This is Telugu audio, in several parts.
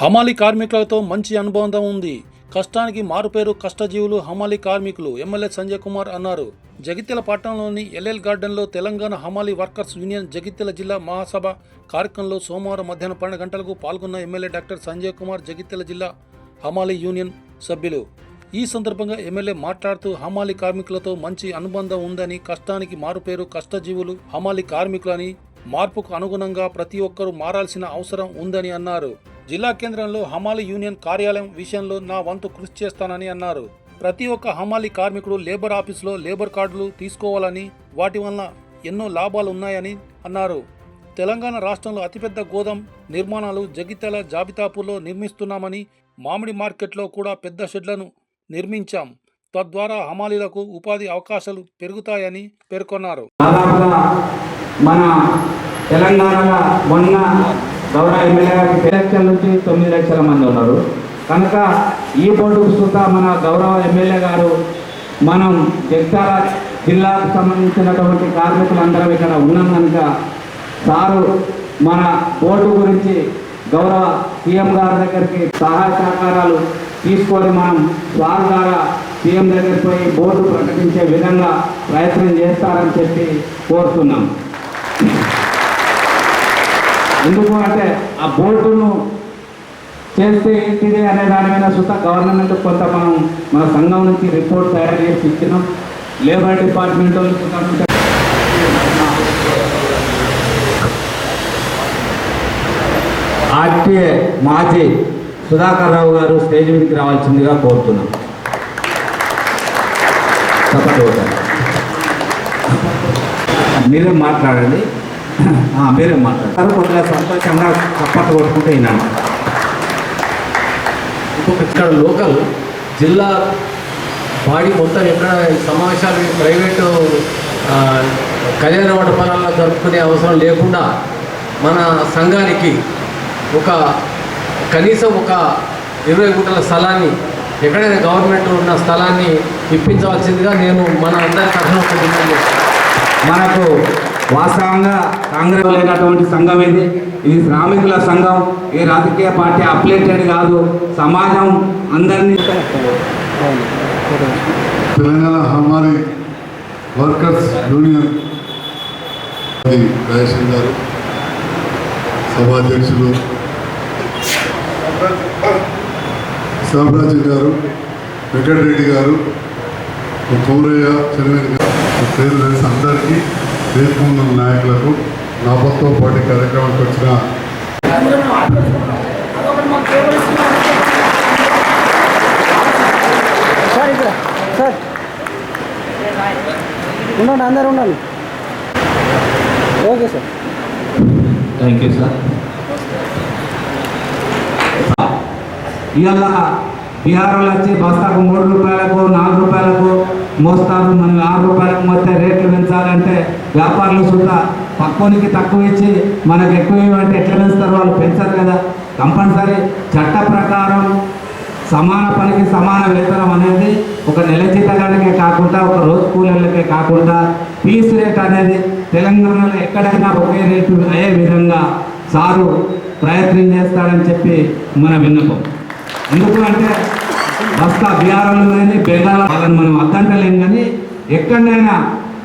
హమాలి కార్మికులతో మంచి అనుబంధం ఉంది. కష్టానికి మారుపేరు కష్టజీవులు హమాలి కార్మికులు ఎమ్మెల్యే సంజయ్ కుమార్ అన్నారు. జగిత్యాల పట్టణంలోని ఎల్ఎల్ గార్డెన్లో తెలంగాణ హమాలి వర్కర్స్ యూనియన్ జగిత్యాల జిల్లా మహాసభ కార్యక్రమంలో సోమవారం మధ్యాహ్నం పన్నెండు గంటలకు పాల్గొన్న ఎమ్మెల్యే డాక్టర్ సంజయ్ కుమార్ జగిత్యాల జిల్లా హమాలి యూనియన్ సభ్యులు. ఈ సందర్భంగా ఎమ్మెల్యే మాట్లాడుతూ హమాలి కార్మికులతో మంచి అనుబంధం ఉందని కష్టానికి మారుపేరు కష్టజీవులు హమాలి కార్మికులని మార్పుకు అనుగుణంగా ప్రతి ఒక్కరూ మారాల్సిన అవసరం ఉందని అన్నారు. జిల్లా కేంద్రంలో హమాలి యూనియన్ కార్యాలయం విషయంలో నా వంతు కృషి చేస్తానని అన్నారు. ప్రతి ఒక్క హమాలి కార్మికుడు లేబర్ ఆఫీసులో లేబర్ కార్డులు తీసుకోవాలని వాటి వలన ఎన్నో లాభాలు ఉన్నాయని అన్నారు. తెలంగాణ రాష్ట్రంలో అతిపెద్ద గోదాం నిర్మాణాలు జగిత్యాల జాబితాపూర్లో నిర్మిస్తున్నామని మామిడి మార్కెట్లో కూడా పెద్ద షెడ్లను నిర్మించాం. తద్వారా హమాలీలకు ఉపాధి అవకాశాలు పెరుగుతాయని పేర్కొన్నారు. మన తెలంగాణలో మొన్న గౌరవ ఎమ్మెల్యే గారికి పది లక్షల నుంచి తొమ్మిది లక్షల మంది ఉన్నారు. కనుక ఈ బోర్డు సుత మన గౌరవ ఎమ్మెల్యే గారు మనం జగిత్యాల జిల్లాకు సంబంధించినటువంటి కార్మికులందరం ఇక్కడ ఉన్నాం కనుక సారు మన బోర్డు గురించి గౌరవ సీఎం గారి దగ్గరికి సహాయ సహకారాలు తీసుకొని మనం సార్ ద్వారా సీఎం దగ్గరికి పోయి బోర్డు ప్రకటించే విధంగా ప్రయత్నం చేస్తారని చెప్పి కోరుతున్నాం. ఎందుకు అంటే ఆ బోర్డును చేస్తే ఏంటిది అనే దాని మీద సుత గవర్నమెంట్ కొంత మనం మన సంఘం నుంచి రిపోర్ట్ తయారు చేసి ఇచ్చినాం. లేబర్ డిపార్ట్మెంట్ వాళ్ళు ఆర్టీఏ మాజీ సుధాకర్ రావు గారు స్టేజ్ మీదకి రావాల్సిందిగా కోరుతున్నాం. చప్పట్లు మీరే మాట్లాడండి. మీరే మాట్లాడారు కొద్దిగా సంతోషంగా చప్పట్లు కొట్టుకుంటే విన్నాను ఇంకొక ఇక్కడ లోకల్ జిల్లా బాడీ మొత్తం ఎక్కడ సమావేశాలు ప్రైవేటు కళ్యాణ మండపాలలో జరుపుకునే అవసరం లేకుండా మన సంఘానికి ఒక కనీసం ఒక ఇరవై గుంటల స్థలాన్ని ఎక్కడైనా గవర్నమెంట్ ఉన్న స్థలాన్ని ఇప్పించవలసిందిగా నేను మన అందరి చేస్తాను మనకు వాస్తవంగా కాంగ్రెస్ లేనటువంటి సంఘం ఇది ఇది శ్రామికుల సంఘం. ఈ రాజకీయ పార్టీ అప్లేటెడ్ కాదు. సమాజం అందరినీ తెలంగాణ హమారీ వర్కర్స్ యూనియన్ రాజేశ్వర్ గారు సభాధ్యక్షులు సామ్రాజ్యం గారు వెంకటరెడ్డి గారు కౌరయ్య చనివేది గారు పేరు తెలిసి అందరికీ వేదిక నాయకులకు నా ప్రభుత్వ పార్టీ కార్యక్రమానికి వచ్చిన సార్ ఇక్కడ సార్. ఉండండి అందరు ఉండండి. Okay sir. Thank you sir. ఇవాళ బీహార్లో వచ్చి బస్తాకు మూడు రూపాయలకు నాలుగు రూపాయలకు మోస్తారు. మనం ఆరు రూపాయలకు మొత్తం రేట్లు పెంచాలంటే వ్యాపారులు సుతా పక్కోనికి తక్కువ ఇచ్చి మనకు ఎక్కువ ఇవ్వంటే ఎట్లా పెంచుతారు వాళ్ళు? పెంచరు కదా. కంపల్సరీ చట్ట ప్రకారం సమాన పనికి సమాన వేతనం అనేది ఒక నెల జీతగానికే కాకుండా ఒక రోజు కూలీలకే కాకుండా ఫీజు రేట్ అనేది తెలంగాణలో ఎక్కడైనా ఒకే రేటు అయ్యే విధంగా సారు ప్రయత్నం చేస్తాడని చెప్పి మన విన్నపం. ఎందుకు అంటే బస్తా బీహార్లో కానీ బెంగాల్ వాళ్ళని మనం అద్దంటలేం కానీ ఎక్కడైనా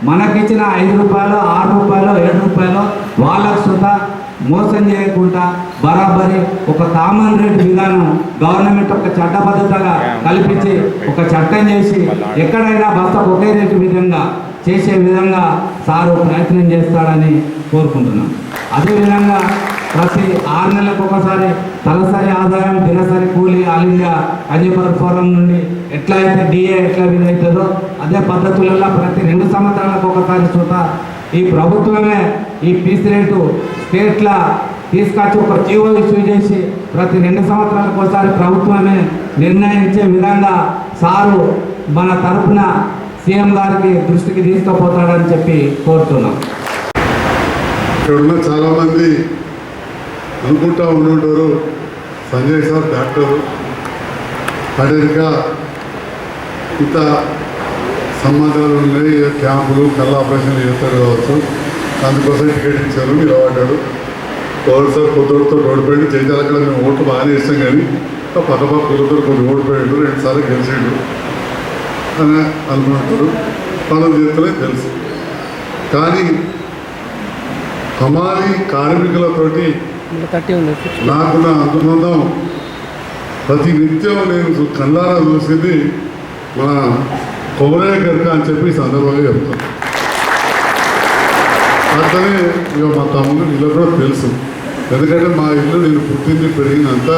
మనకిచ్చిన ఐదు రూపాయలు ఆరు రూపాయలు ఏడు రూపాయలు వాళ్ళకు సుతా మోసం చేయకుండా బరాబరి ఒక కామన్ రేట్ విధానం గవర్నమెంట్ ఒక చట్టబద్ధతగా కల్పించి ఒక చట్టం చేసి ఎక్కడైనా బస్తకు ఒకే రేటు విధంగా చేసే విధంగా సారు ప్రయత్నం చేస్తాడని కోరుకుంటున్నాం. అదేవిధంగా ప్రతి ఆరు నెలలకు ఒకసారి తలసరి ఆదాయం దినసరి కూలి ఆల్ ఇండియా ఫోరం నుండి ఎట్లా అయితే డిఏ ఎట్లా విధవుతుందో అదే పద్ధతులలో ప్రతి రెండు సంవత్సరాలకు ఒకసారి చూత. ఈ ప్రభుత్వమే ఈ పీస్ రేటు స్టేట్ల తీసుకొచ్చి ఒక జీవో ఇష్యూ చేసి ప్రతి రెండు సంవత్సరాలకు ఒకసారి ప్రభుత్వమే నిర్ణయించే విధంగా సారు మన తరఫున సీఎం గారికి దృష్టికి తీసుకుపోతాడని చెప్పి కోరుతున్నాం. ఇక్కడ ఉన్న చాలామంది అనుకుంటా ఉండుంటారు. Sanjay sir doctor. అదేవిధంగా ఇంత సంబంధాలు ఉన్నాయి క్యాంపులు కళ్ళ ఆపరేషన్ చేస్తారు కావచ్చు. అందుకోసం టికెట్ ఇచ్చారు మీరు అవార్డాడు ఒకసారి కొద్దితో ఓడిపోయాడు జైతాలక్కడ మేము ఓట్లు బాగానే ఇస్తాం కానీ పక్క పక్క కొన్ని ఓడిపోయాడు రెండు సార్లు గెలిచాడు అని అనుకుంటారు పనులు చేస్తూనే తెలుసు. కానీ హమాలి కార్మికులతోటి ఉంది. నాకున్న అనుబంధం ప్రతి నిత్యం నేను కళ్ళారా చూసింది మన కొమరయ్య గర్క అని చెప్పి సందర్భంగా చెప్తాం. అట్లనే ఇక మా తమ్ముడు ఇల్లు కూడా తెలుసు. ఎందుకంటే మా ఇల్లు నేను పుట్టింది పెరిగినంత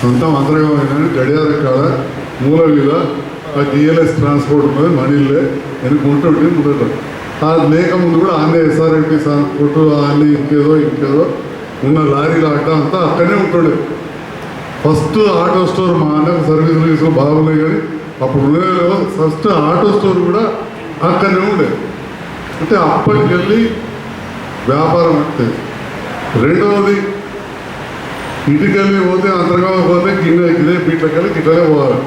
సొంత అంతర్గమైన గడియార కాడ మూల మీద ఆ డిఎల్ఎస్ ట్రాన్స్పోర్ట్ ఉన్నది మనీళ్ళే నేను గుంటుంటే ముందట. ఆ లేక ముందు కూడా ఆన్లే ఎస్ఆర్ఎంపీ ట్రాన్స్పోర్ట్ ఆన్లే ఇంకేదో ఇంకేదో ఉన్న లారీలు అడ్డ అంతా అక్కడనే ఉంటుండే. ఫస్ట్ ఆటో స్టోర్ మా అన్నకు సర్వీస్ రీసులు బాగున్నాయి కానీ అప్పుడు ఫస్ట్ ఆటో స్టోర్ కూడా అక్కడనే ఉండే. అంటే అప్పటికెళ్ళి వ్యాపారం అంటే రెండవది ఇంటికెళ్ళి పోతే అంతర్గా పోతే గిన్నె ఇదే బీట్లకెళ్ళి గిట్లనే పోవాలి.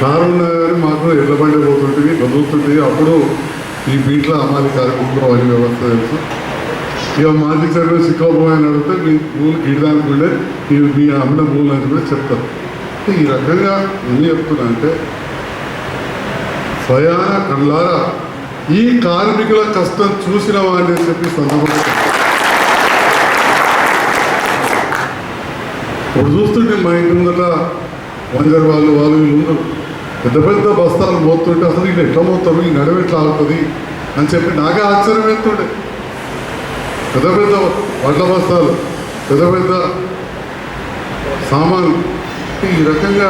కారు ఉన్నా కానీ మాకు ఎడ్ల బండి పోతుంటుంది కదులుతుంది అప్పుడు ఈ బీట్ల అమ్మాలి కార్యక్రమంలో వారి వ్యవస్థ తెలుసు. ఇక మాజీ సర్వీస్ సిక్కోపోయని అడిగితే మీ పూలు గిడదానికి ఉండే మీ అమ్మిన పూలు అని కూడా చెప్తారు. అంటే ఈ రకంగా ఏం చెప్తున్నా అంటే స్వయాన కళ్ళారా ఈ కార్మికుల కష్టం చూసిన వాడిని చెప్పి సందర్భంగా ఇప్పుడు చూస్తుంటే మా ఇంటి ముందట వంజర్ వాళ్ళు వాళ్ళు వీళ్ళు పెద్ద పెద్ద బస్తాలు పోతుంటే అసలు వీళ్ళు ఎట్లా మోస్తారు ఈ నడవ ఎట్లా ఆగుతుంది? అని చెప్పి నాకే ఆశ్చర్యం వేస్తుండే. పెద్ద పెద్ద వడ్ల బస్తాలు పెద్ద పెద్ద సామాన్లు ఈ రకంగా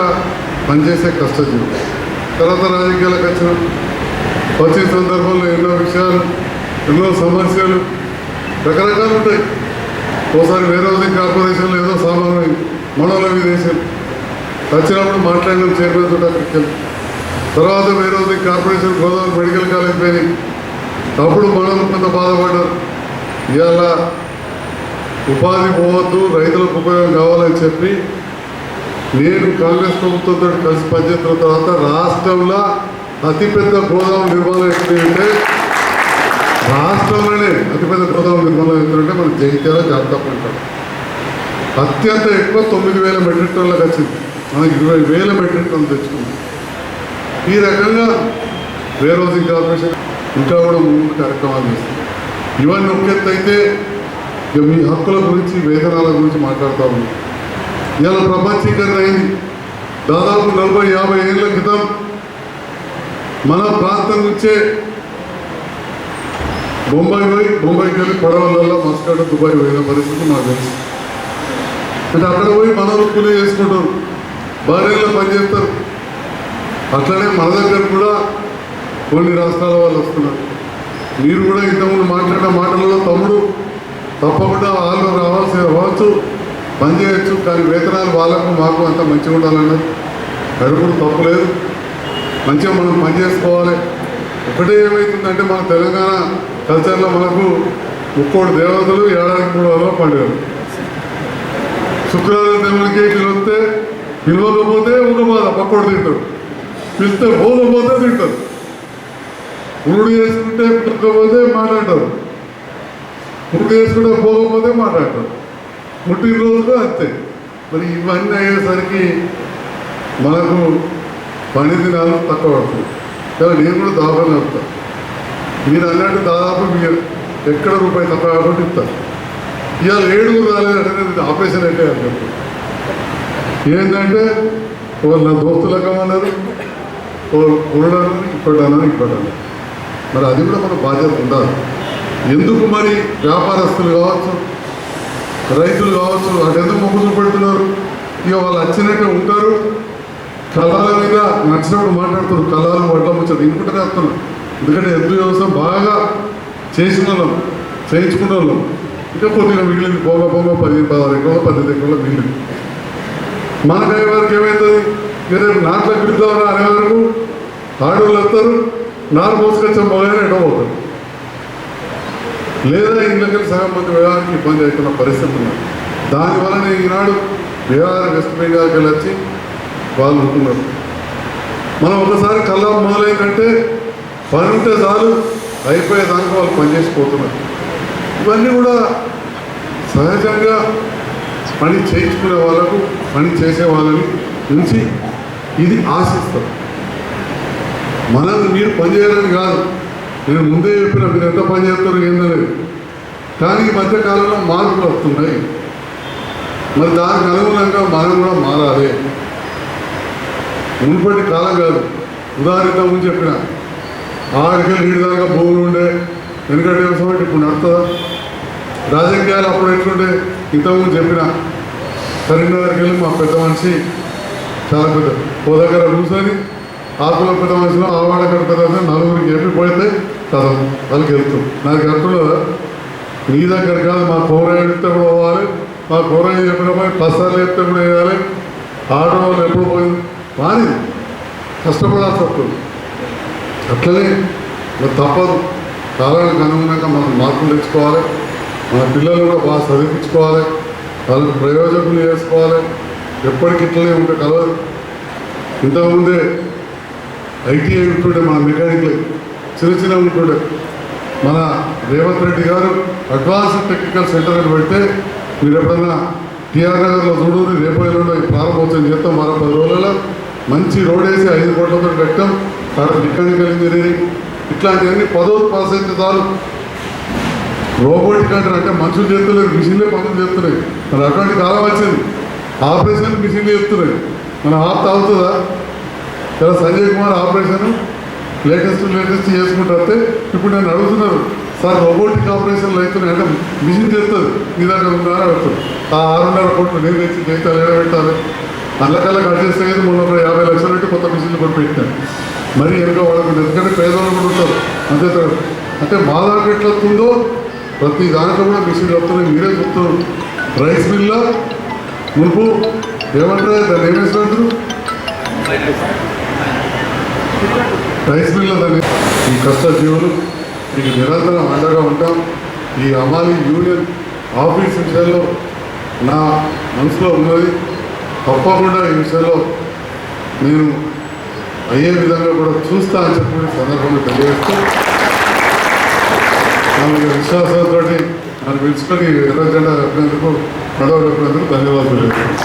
పనిచేసే కష్టజీవి తర్వాత రాజకీయాలకు వచ్చిన వచ్చిన సందర్భంలో ఎన్నో విషయాలు ఎన్నో సమస్యలు రకరకాలు ఉంటాయి. ఒకసారి వేరే హౌసింగ్ కార్పొరేషన్లో ఏదో సామాన్యం మనోళ్ళ విదేశం. వచ్చినప్పుడు మాట్లాడినాం చైర్మన్ తోటి అక్కడికి తర్వాత వేరే housing corporation Godavari medical college పోయి అప్పుడు మనం కొంత బాధపడ్డారు ఇవాళ ఉపాధి పోవద్దు రైతులకు ఉపయోగం కావాలని చెప్పి నేను కాంగ్రెస్ ప్రభుత్వంతో కలిసి పనిచేసిన తర్వాత రాష్ట్రంలో అతిపెద్ద గోదావరి నిర్మాణం ఎక్కడంటే రాష్ట్రంలోనే అతిపెద్ద గోదావరి నిర్మాణం ఎక్కడంటే మన జగిత్యాల జాగ్రత్త అంటారు అత్యంత ఎక్కువ తొమ్మిది వేల మెట్రిక్ టన్లకు వచ్చింది మనకి ఇరవై వేల మెట్రిక్ టన్ను తెచ్చుకుంది ఈ రకంగా వేర్ కార్పొరేషన్ ఇంకా కూడా ముందు కార్యక్రమాలు చేస్తుంది. ఇవన్నీ ఒక అయితే మీ హక్కుల గురించి వేతనాల గురించి మాట్లాడుతూ ఉన్నాం. ఇలా ప్రపంచీకరణ అయింది. దాదాపు నలభై యాభై ఏళ్ళ క్రితం మన ప్రాంతం నుంచే బొంబాయి పోయి బొంబాయికి వెళ్ళి పడవలలో మస్కాడు దుబాయ్ పోయిన పరిస్థితి మాకు తెలుసు. అంటే అక్కడ పోయి మనలు కూలీ చేసుకుంటారు భార్యలో పనిచేస్తారు. అట్లనే మన దగ్గర కూడా కొన్ని రాష్ట్రాల వాళ్ళు వస్తున్నారు. మీరు కూడా ఇంతకుముందు మాట్లాడిన మాటలలో తమ్ముడు తప్పకుండా వాళ్ళు రావాల్సి రావచ్చు. పని చేయొచ్చు కానీ వేతనాలు వాళ్ళకు మాకు అంత మంచిగా ఉండాలన్నది అడుగుడు తప్పులేదు. మంచిగా మనం పని చేసుకోవాలి ఒకటే ఏమవుతుందంటే మన తెలంగాణ కల్చర్లో మనకు ముక్కోడు దేవతలు ఏడాదికి మూడు వందల పండుగలు. శుక్రవారం దేవునికి పిలిస్తే పిలవకపోతే ఒక బాధ పక్కోడు తింటారు పిలిస్తే పోకపోతే తింటారు ఉరుడు చేసుకుంటే పిలకపోతే మాట్లాడతారు ఉరుడు చేసుకుంటే పోకపోతే మాట్లాడతారు పుట్టినరోజు అంతే. మరి ఇవన్నీ అయ్యేసరికి మనకు పని దినాలు తక్కువ పడుతుంది. కానీ నేను కూడా దాదాపు చెప్తాను మీరు అన్నట్టు దాదాపు మీరు ఎక్కడ రూపాయి తక్కువ కాబట్టి ఇస్తారు. ఇవాళ ఏడుగురు రాలేదంటే నేను ఆపరేషన్ అయితే ఏంటంటే వాళ్ళు నా దోస్తులకమన్నారు అన్నారు కొనడానికి ఇప్పుడు అన్నారు మరి అది కూడా మన బాధ్యత ఉండాలి. ఎందుకు మరి వ్యాపారస్తులు కావచ్చు రైతులు కావచ్చు అటు ఎందుకు మొగ్గులు పెడుతున్నారు? ఇక వాళ్ళు వచ్చినట్టే ఉంటారు. కళాల మీద నచ్చినప్పుడు మాట్లాడుతారు కళలు వడ్ల ముచ్చట ఇంకుంటే వస్తున్నాం ఎందుకంటే ఎద్దు వ్యవసాయం బాగా చేసిన వాళ్ళం చేయించుకున్న వాళ్ళం. ఇంకా కొద్దిగా మిగిలింది. పోగ పోగ పదిహేను పదహారు ఎకరాలు పద్దెనిమిది ఎకరాలు మిగిలింది. మనకు అయ్యే ఏమవుతుంది ఇక నాట్లకు పిలుద్దామని అనే వరకు ఆడవాళ్ళు వస్తారు. నారు మోసుకొచ్చే మొదలైన ఎటో లేదా ఇళ్ళకి సగం మంది వ్యవహారానికి ఇబ్బంది అవుతున్న పరిస్థితి ఉన్నది దానివలన ఈనాడు వ్యవహార వెస్ట్ బెంగాల్కి వెళ్ళి వచ్చి వాళ్ళు ఉంటున్నారు మనం ఒకసారి కల్లా మొదలైందంటే పని ఉంటే చాలు అయిపోయేదానికి వాళ్ళు పనిచేసిపోతున్నారు ఇవన్నీ కూడా సహజంగా పని చేయించుకునే వాళ్ళకు పని చేసే వాళ్ళని నుంచి ఇది ఆశిస్తారు మనం మీరు పనిచేయాలని కాదు. నేను ముందే చెప్పిన మీరు ఎంత పని చేస్తారు ఏందనేది? కానీ ఈ మార్పులు వస్తున్నాయి. మరి దానికి అనుగుణంగా మనం కూడా మారాలి. మునుపటి కాలం కాదు. ఉదాహరణ ముందు చెప్పిన ఆడికి నీటి దాకా భూములు ఉండే వెనుకటి వ్యవసాయం ఇప్పుడు నడుతుందా రాజకీయాలు అప్పుడు ఎట్లుండే? ఇంతకుముందు చెప్పిన కరీంనగర్కి వెళ్ళి మా పెద్ద మనిషి చాలా పెద్ద ఓ దగ్గర కూర్చొని ఆకుల పెద్ద మనిషిలో ఆవాడ పెద్ద నలుగురికి చెప్పి పడితే కదా వాళ్ళకి వెళ్తాం నాకు వెళ్తుండదా నీ దగ్గర కాదు మా కూరగాయలు చెప్తే కూడా పోవాలి? మా కూరగాయలు చెప్పిన పోయి పసాలు చెప్తే కూడా వేయాలి? ఆటో వాళ్ళు ఎప్పుడు పోయింది మాది కష్టపడాల్సి వస్తుంది అట్లనే మరి తప్పదు. కాలానికి అనుగుణంగా మనం మార్పులు తెచ్చుకోవాలి. మన పిల్లలు కూడా బాగా చదివించుకోవాలి. వాళ్ళకి ప్రయోజకులు చేసుకోవాలి. ఎప్పటికి ఇట్లనే ఉంటే కలవదు. ఇంతకుముందే ఐటీఐ ఉంటుండే మన మెకానిక్లే చిన్న కూడా మన రేవంత్ రెడ్డి గారు అడ్వాన్స్ టెక్నికల్ సెంటర్ పెడితే మీరు ఎప్పుడన్నా టీఆర్ నగర్లో చూడూరి రేపు ఎల్లుండో ప్రారంభోత్సవం చేస్తాం మరో పది రోజులలో. మంచి రోడ్ వేసి ఐదు కోట్లతో కట్టాం. తర్వాత మెకానికల్ ఇంజనీరింగ్ ఇట్లాంటివన్నీ పదో పాస్ అయితే చాలు రోబోటిక్ అంటారు అంటే మనుషులు చేస్తలేరు మిషన్లే పనులు చేస్తున్నాయి మరి అటువంటి కాలం వచ్చింది. ఆపరేషన్ మిషన్లు చేస్తున్నాయి మనం ఆప్ తాగుతుందా? ఇలా Sanjay Kumar operation latest latest చేసుకుంటూ వస్తే ఇప్పుడు నేను అడుగుతున్నారు సార్ రోబోటిక్ ఆపరేషన్లు అవుతున్నాయి అంటే మిషన్ చేస్తుంది మీ దగ్గర ఉన్నారా? అడుగుతుంది ఆ ఆరున్నర కోట్లు నేను తెచ్చి జీతాలు ఏడ పెట్టాలి అల్లకల్లా కట్ చేస్తే మూడు వందల యాభై లక్షలు పెట్టి కొత్త మిషన్లు కూడా పెట్టాను. మరి వెనుక వాళ్ళకు ఎందుకంటే పేదవాళ్ళు కూడా ఉంటారు. అంతే సార్. అంటే మా దాంట్లో ఎట్లా వస్తుందో ప్రతి దాంట్లో కూడా మిషన్లు వస్తున్నాయి. మీరే చెప్తున్నారు. రైస్ మిల్ల మునుపు ఏమంటారు? దాన్ని ఏమేసినట్టు రైస్ మిల్ల దాన్ని ఈ కష్టజీవులు మీకు నిరంతరం అండగా ఉంటాం. ఈ అమాలి యూనియన్ ఆఫీస్ విషయంలో నా మనసులో ఉన్నది. తప్పకుండా ఈ విషయంలో నేను అయ్యే విధంగా కూడా చూస్తా అని చెప్పి సందర్భంగా తెలియజేస్తూ నాకు విశ్వాసంతో నన్ను పిలుచుకొని ఎర్ర జెండా చెప్పినందుకు పడవ చెప్పినందుకు ధన్యవాదాలు.